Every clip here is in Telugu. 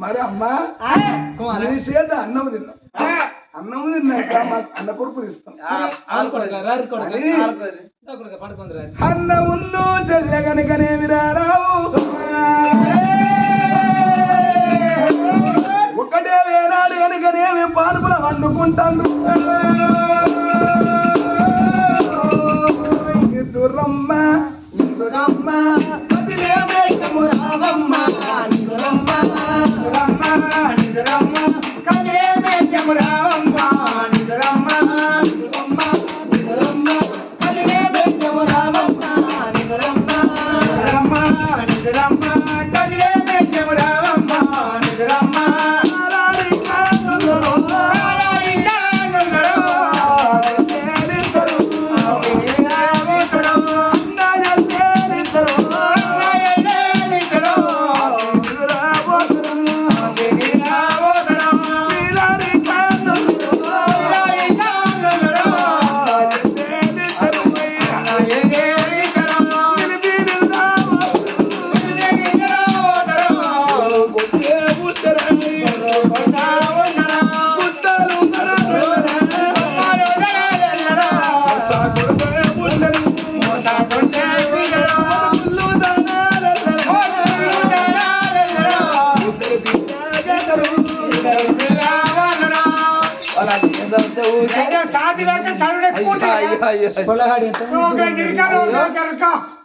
మరి అమ్మా చేత అన్నం తిన్నాం. అన్నం తిన్నాక అన్న కొడుకు తీసుకోండి అన్న ఉన్ను చెల్లె రావు ఒకటే వేనాడు కనుకనేమి పానుపుల వండుకుంటాను దురమ్మ దురమ్మ అదిలేమే రామమ్మ దురమ్మ దురమ్మ దురమ్మ కదేమే రామమ్మ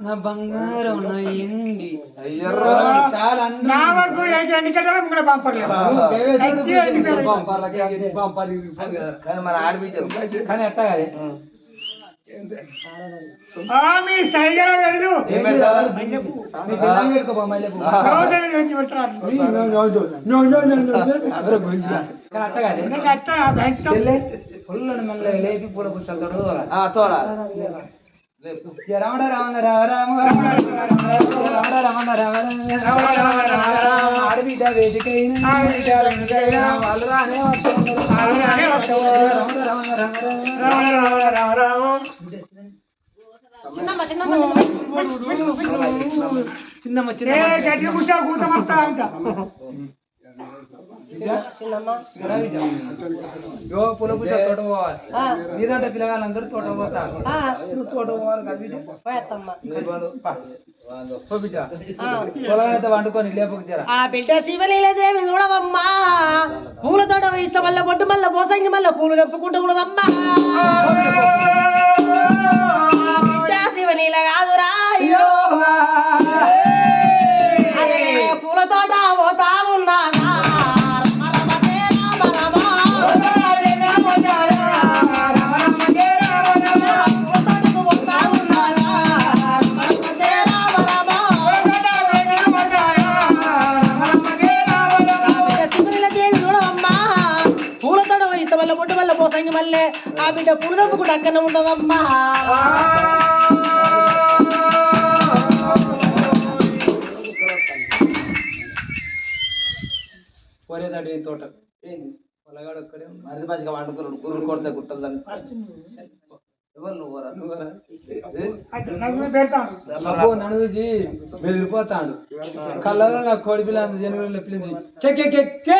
నా బంగారం నా ఎంగి నాకు ఎన్నికలు కూడా పంపలేదు పంపాలి కానీ ఎట్టా కాదు స్వామి సైగల వెళ్ళు అట్ట కాదు అట్ట పుల్లని మెల్ల లేపి పూల పుస్తలు తోడాలి రామడ రామణ రామ రామ రామడ రామణ రామ రామ రామ రామ రామ ఆడబిడ్డ వేదికైన వాళ్ళు రానే వస్తుంది రామణ రామణ రామ రామ రామణ రామ రామ చిన్నమ్మ చిన్నమ్మ చిన్నమ్మ చిన్నమ్మ చిన్నమ్మ యో పుల పూజ తోట పోవాలి. నీదంటే పిల్లగాళ్ళందరూ తోట పోతారు. నువ్వు తోట పోవాలి పొలమైతే వండుకొని లేపకు ఆ బిడ్డ శివలీలదేవి చూడవమ్మా. పూల తోట వేస్తే మళ్ళీ బొట్టు మళ్ళీ పోసంగి మళ్ళీ పూలు తెప్పుకుంటూ కూడదమ్మా. శివలీల కాదురా. అయ్యో బిడ్డ కూడా అక్కనే ఉండదమ్మా పోరేదాడు ఈ తోట పొలగాడు ఒక్కడే మరిది మంచిగా వండుకున్నాడు. గురువులు కొడతా గుట్టలు దాన్ని ఎవరు నువ్వరా కళ్ళలో నాకు కోడి పిల్ల జనవరిలో పిల్లింది కే కే కే కే!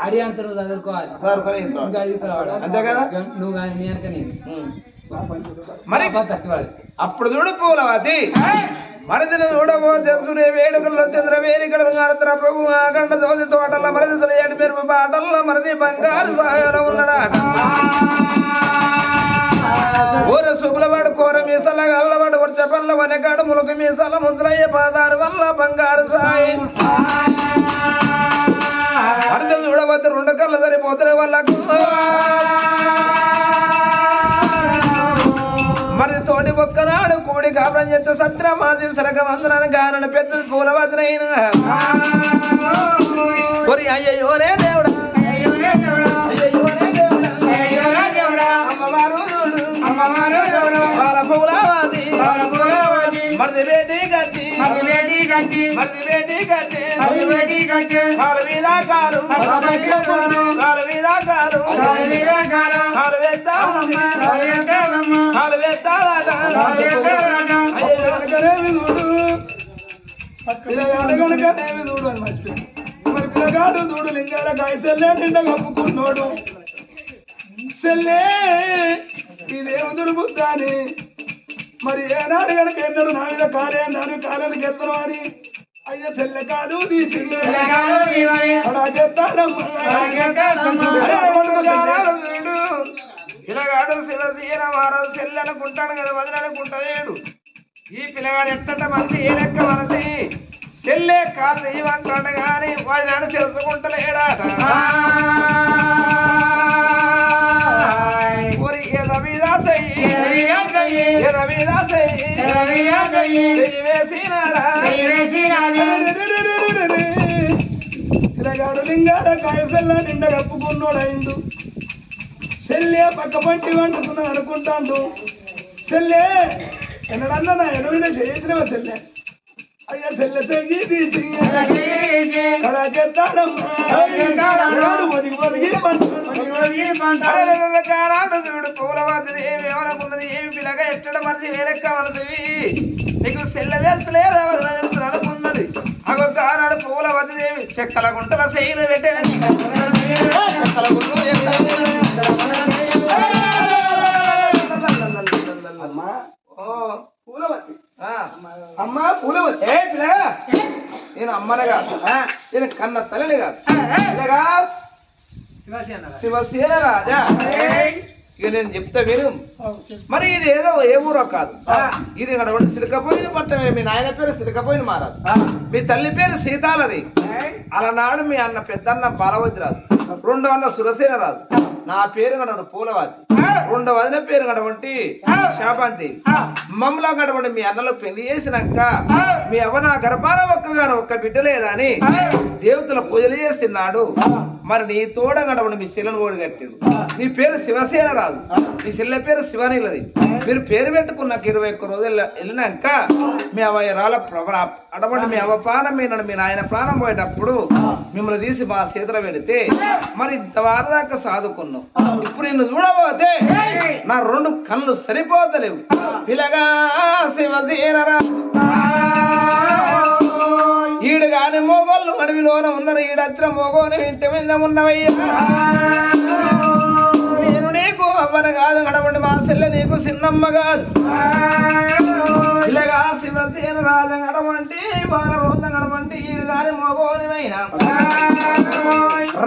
అడి అంటారు చదువుకోవాలి. ఇంకా రావాలి. అంతే కదా? నువ్వు కానీ నీ వెనక నేను. మరి అప్పుడు చూడు పూలవతి మరిదిన చూడబో చంద్రుడే వేడుకల్లో చంద్ర వేరికడ గారతర ప్రభు ఆగండ జ్యోతి తోటల మరిది ఏడు మెరుపు పాటల్లో మరిది బంగారు సాయన ఉన్నాడా ఊర శుభ్లవాడు కోర మీసల గల్లవాడు వర్ష పల్ల వనకాడు ములుగు మీసల ముద్రయ్య పాదారు వల్ల బంగారు సాయి అర్థం చూడవద్దు రెండు కళ్ళు సరిపోతున్న వాళ్ళకు. మరి తోటి ఒక్కనాడు కూడి కాపురం చేస్తే సత్ర మాజీ సరగ వందనాన్ని గానని పెద్దలు పూల వదనైన ఒరి అయ్యయ్యోనే దేవుడా గట్టి, కాలు కాలు, కాలు కాలు, చూడు పిల్లగాడు చూడు అని మర్చిపోయి మరి పిల్లగాడు చూడు లింగాల కాయసెల్లే నిండా కప్పుకున్నోడు. సెల్లే ఇదేమి దుర్బుద్ధాని మరి ఏనాడు కనుక ఎన్నడు నా మీద కాలే అన్నాను కాలను గెత్తను అని. అయ్య సెల్లె కాడు తీసి పిల్లగాడు పిల్లగాడు శివదీన మారాలు సెల్లి అనుకుంటాడు కదా వదిన అనుకుంటలేడు ఈ పిల్లగాడు ఎట్టట మనది ఏ లెక్క మనది సెల్లే కాదు ఇవ్వంటాడు కానీ వదినాడు తెలుసుకుంటలేడాట పిల్లగాడు లింగాల కాయసెల్ల నిండా కప్పుకున్నోడైండు సెల్లే పక్క పంటి వండుకున్నాను అనుకుంటాండు సెల్లే ఎన్నడన్నా నా ఎడవిన చేయించినవా సెల్లె అయ్యా సెల్లె తెగి తీసి. అలా చేసి, కళ చేస్తాడమ్మా. ఎడాడు ఒదిగి ఒదిగి పండుకున్నాడు. ఒదిగి పంట. కారాడు చూడు పూలవద్దు ఏమి ఏమనుకున్నది ఏమి పిల్లగా ఎక్కడ మనది వేలెక్క మనది నీకు సెల్ల తెలుసలేదు అనుకున్నది అగో కారాడు పూలవద్దు ఏమి? చెక్కల గుంటల చేయలు పెట్టేది. చెక్కల గుంటలు అమ్మా పిల్లగా నేను అమ్మనే కాదు. నేను కన్న తల్లిని కాదు. శివసేన రాజా. ఇక నేను చెప్తా విను. మరి ఇది ఏదో ఏ ఊరో కాదు. ఇది ఇక్కడ సిరకపోయిన పట్టమే మీ నాయన పేరు సిరకపోయిన మారాదు. మీ తల్లి పేరు సీతాలది. అలనాడు మీ అన్న పెద్దన్న బాలవద్రాదు రెండో అన్న సురసేన రాదు. నా పేరు గడవడు పూలవాది. రెండో వదిన పేరు గడవంటి శాపాంతి. మమ్మలా గడవండి మీ అన్నలో పెళ్ళి చేసినాక మీ అవ్వ నా గర్భాన ఒక్కగాను ఒక్క బిడ్డ లేదా అని దేవతల పూజలు చేస్తున్నాడు. మరి నీ తోడ గడవండి మీ శిలను ఓడి కట్టిండు. నీ పేరు శివసేన రాదు. మీ చెల్లె పేరు శివనీలది. మీరు పేరు పెట్టుకున్నాక ఇరవై ఒక్క రోజులు వెళ్ళినాక మీ అవయరాల అటువంటి మీ అవ ప్రాణం మీద మీ నాయన ప్రాణం పోయేటప్పుడు మిమ్మల్ని తీసి మా చేతుల పెడితే మరి ఇంత వారదాకా సాదుకున్నాం ఇప్పుడు నిన్ను చూడబోతే నా రెండు కళ్ళు సరిపోతలేవు. పిల్లగా శివసేనరా ఈడు కాని మోగోళ్ళు అడవిలోన ఉన్నారు. ఈడత్ర మోగోని ఇంటి మీద ఉన్నవయ్యా. నేను నీకు అవ్వను కాదు నడవండి మా చెల్లె నీకు చిన్నమ్మ కాదు. ఇలాగా శివసేన రాజు గడవంటి బాల రోజు గడవంటి ఈడు గాని మోగోనివైనా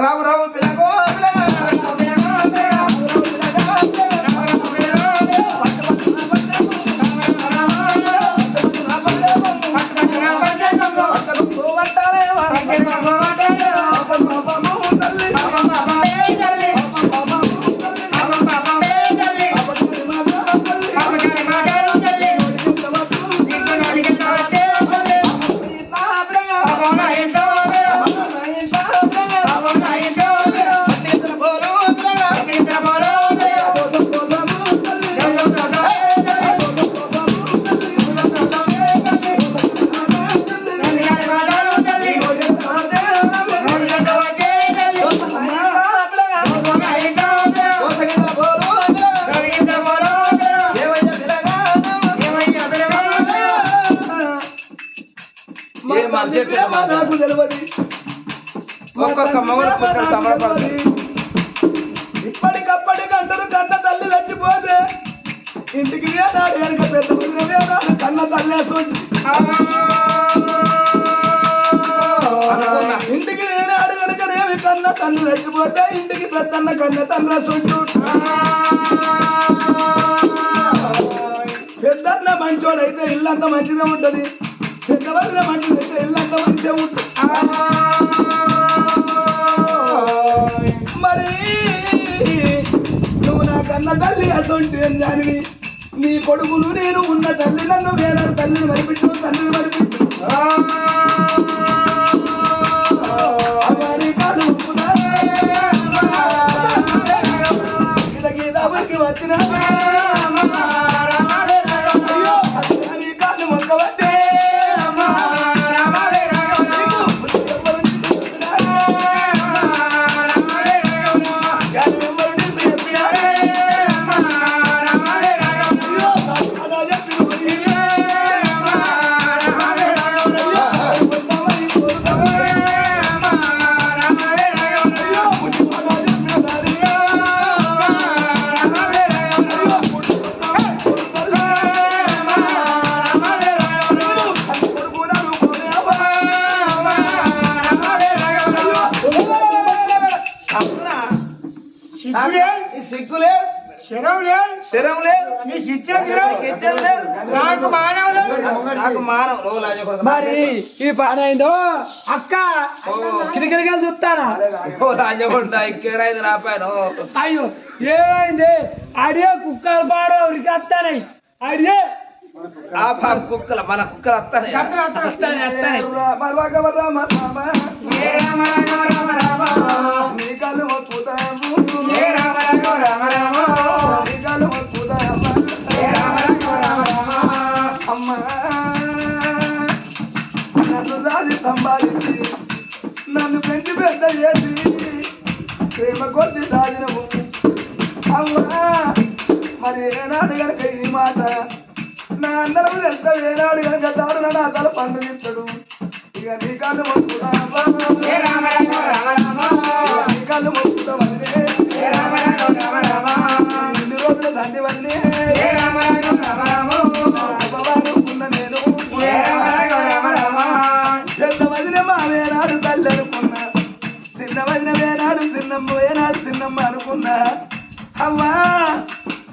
రావు రావు పిల్లగో పిల్లగో, Kita. ఇప్పటికప్పటికి అంటారు కన్న తల్లి చచ్చిపోతే ఇంటికి వేనాడు కనుక పెద్ద వేనాడు కన్న అనుకున్నా. ఇంటికి వేనాడు కనుకనేమి కన్న తల్లి చచ్చిపోతే ఇంటికి పెద్దన్న కన్న తండ్రి సొంటు పెద్దన్న మంచోడైతే ఇల్లంతా మంచిగా ఉంటది. పెద్ద వదిన మంచిదైతే ఇల్లంతా మంచిగా ఉంటుంది. మరి నువ్వు నా కన్న తల్లి అసొంటి అని దానివి నీ కొడుకులు నేను ఉన్న తల్లి నన్ను వేరే తల్లిని మరిపించు తల్లిని మరిపించు అమ్మని వచ్చినా. శరం లేదు. నీకు ఇచ్చేది లేదు. లేదు. నాకు మానవ లేదు నాకు మానవ. మరి ఈ పని అయిందో అక్క కిరికిరిగా చూస్తానా? ఓ లాజ కొడుకు, ఇంకేడైంది నా పైన? అయ్యో ఏమైంది? అడిగే కుక్కలు పాడు ఉరికొస్తానై అడిగే ఆ పాప కుక్కల మన కుక్కలు వస్తానే వస్తాయి వస్తాయి ఏ రామ రామ రామ రామ. ఏ ఇస్తాడు ఇక నీ కాళ్ళు మొక్కుతా ఏ రామ రామ రామ రామ నీ కాళ్ళు మొక్కుతా వదిలే. ఏ రామ రామ రామ రామ ఇన్ని రోజులు తండ్రి వదిలే. ఏ రామ రామ రామ రామ అనుకున్న నేను. ఏ రామ రామ రామ రామ పెద్ద వదిన మా వేనాడు తల్లి అనుకున్నా. చిన్న వదిన వేనాడు చిన్నమ్మ వేనాడు చిన్నమ్మ అనుకున్నా. అవ్వా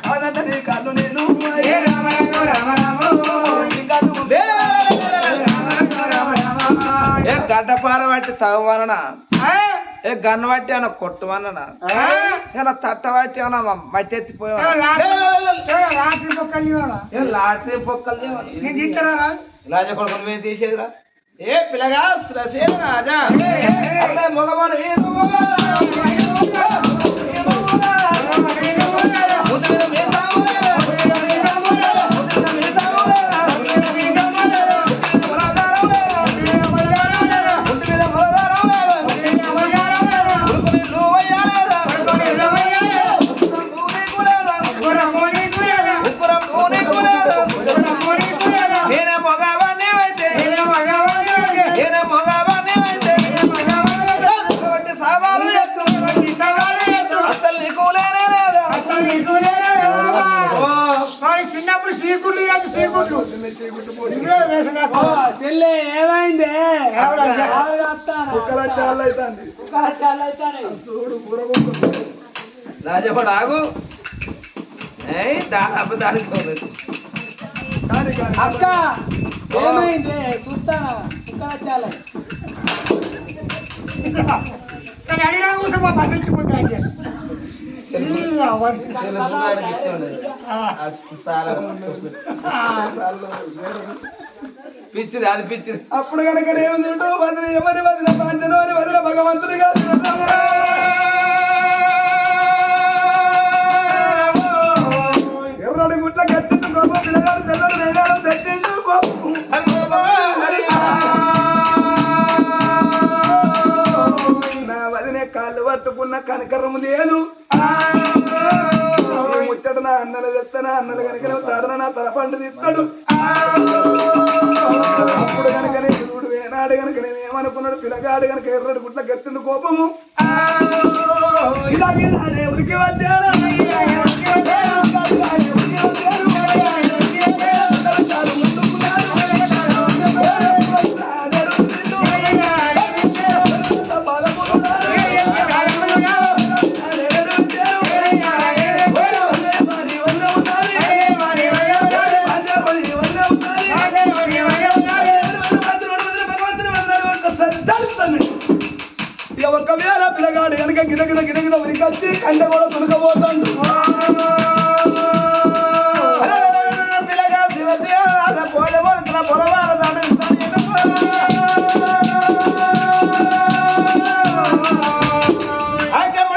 కాదంట నీ నేను. ఏ రామ రామ రామ గడ్డపార పట్టి తవ్వననా? ఏ గన్ను పట్టి ఏమన్నా కొట్టువననా ఆ? ఏమన్నా తట్ట పట్టి ఏమన్నా మట్టి ఏ ఎత్తిపోయా రాత్రి- ఏ రాత్రి పొక్కలు ఇవ్వడా? ఏ లాటరీ పొక్కలు నీకు ఇస్తారా? రాజా కొడుకులు మేము తీసేదిరా ఏ పిల్లగా రాజా అరే చెల్లె ఏమైంది? ఎవరయ్యా? కుక్కల చాలా అక్క ఏమైంది? చూస్తానా? కుక్కల చాలా కానీ అడిగినా కూర్చో పట్టించుకుంటా అంటే. ఇలా వద్దు. పిచ్చిది అది పిచ్చిది అప్పుడు కనుక ఏముంది వదిన ఎవరి వదిన పాంచను అని వదిన భగవంతుడి కాదు పట్టుకున్న కనకరము లేదు ముచ్చట నా అన్నలు తెత్తన అన్నలు కనుక తాడన నా తల పండు తీస్తాడు. అప్పుడు కనుక చూడు వేనాడు కనుక నేను ఏమనుకున్నాడు పిల్లగాడు కనుక ఎర్రడు గుట్ల గెత్తుండు కోపము. ఇలాగే నా ఇలాగే నా దేవుడికి వచ్చాడు.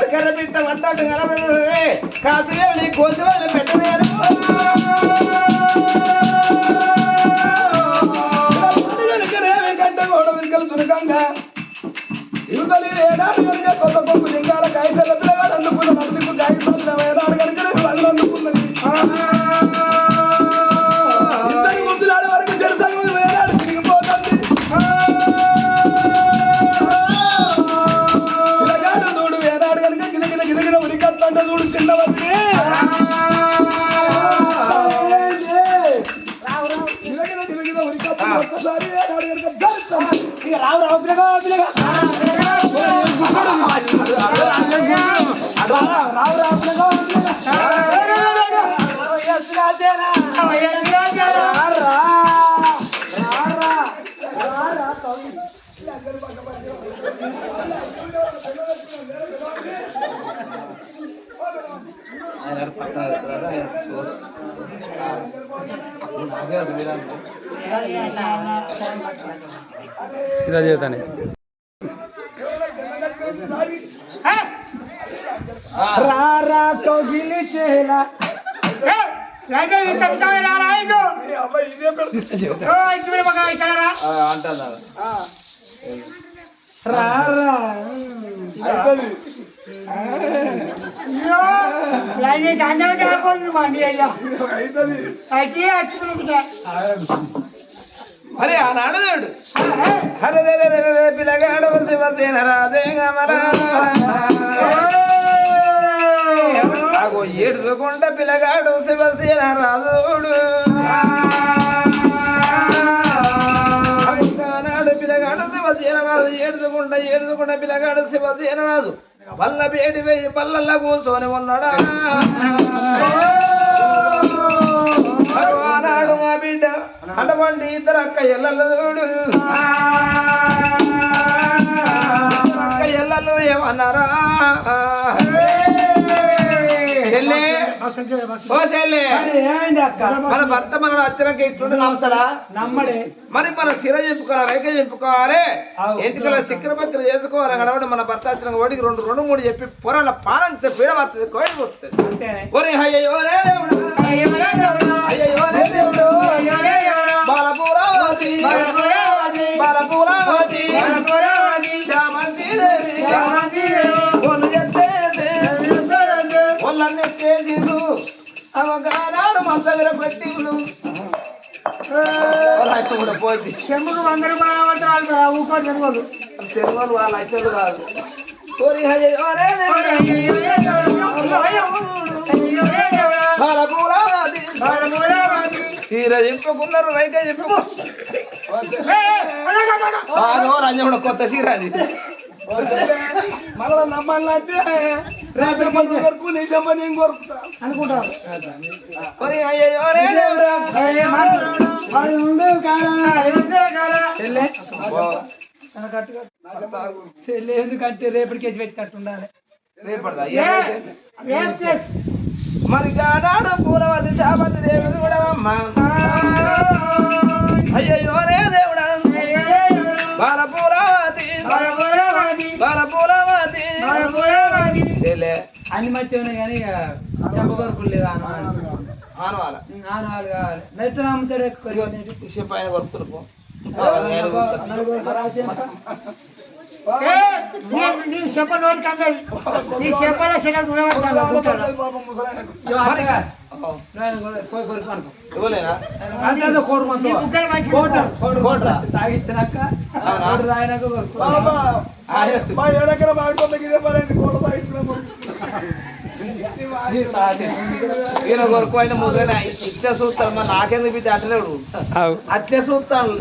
ఆకమ్మడి వస్తాడు కనబడే కాసు కోసి వాళ్ళు పెట్టలేరు కంటే కూడా కనుక కొత్త కొప్పు లింగాల కాగితాల పిల్లగాడు అందుకున్న నలుగురు కాగితాలు ఏనాడు కనుక అందుకున్నది ఒక్కసారి రావు రావు జరుస్తాం. ఇక రావు రావు పిల్లగా పిల్లగా ఆయన పక్కన వెళ్తున్నాడు, ఆయన. ఇలా చేతానే రారా కోగిలి చేలా అబ్బాయి ఆ. రారా మరి ఆనాడు చూడు హరే పిల్లగాడు శివసేన రాధే ఏడుచుకుంట పిల్లగాడు శివసేన రాజుడు శివసేన రాజు పిలగాడు ఏడుచుకుంట పిల్లగాడు శివసేన వల్ల వేడి వేయి పల్లల్ల కూర్చొని ఉన్నాడా. ఆనాడు మా బిడ్డ అటువంటి ఇద్దరు అక్క ఎల్లలు అక్క ఎల్లలు ఏమన్నారా? మన భర్త మన అచ్చరకి ఇట్లుండి నమ్ముతాడా నమ్మడే మరి మన సిర చెప్పుకోవాలి రేఖ చెప్పుకోవాలి ఎంటికల చక్కెర బక్కర చేసుకోవాలి కనబడి మన భర్త వచ్చిన ఓడికి రెండు రెండు మూడు చెప్పి పొరాల పానం పీడ వస్తుంది కోడి వస్తుంది ఒరే కూడా పోయింది చెంబుకు వంద రూపాయలు పట్టాలి ఊకో చెరువులు తెలుగు వాళ్ళ అచ్చలు కాదు. ఒరి అయ్యయ్యో రే బాలపూరావతి చీర చెప్పుకున్నారు రైక చెప్పు రంజముడు కొత్త చీర అది. మళ్ళా నమ్మాలంటే నేను అనుకుంటారు ఎందుకంటే రేపటికేసి పెట్టినట్టుండాలి రేపడదా ఏదైతే? మరి కానాడు పూలవతి శాపతి దేవుడు కూడా అమ్మ అయ్యయ్యో రే దేవుడా బాలపూలవతి బాలపూలవతి చెల్లె అన్ని మంచిగా ఉన్నాయి కానీ ఇక చెప్పగొరకు లేదు ఆనవాళ్ళు ఆనవాల? ఆనవాళ్ళు కావాలి. మెత్త నమ్ముతాడు ఎక్కువ పైన కొడుతున్నారు పో పోయి కొరకు అనుకో ఇవ్వలేనా అంతే కోడి మంచి కోట్రా? తాగిచ్చినాక మా ఈయన కొరకు అయిన ముద్ర ఇట్లా చూస్తాను మరి నాకెందుకు బిడ్డ అట్లేడు అట్లే చూస్తాను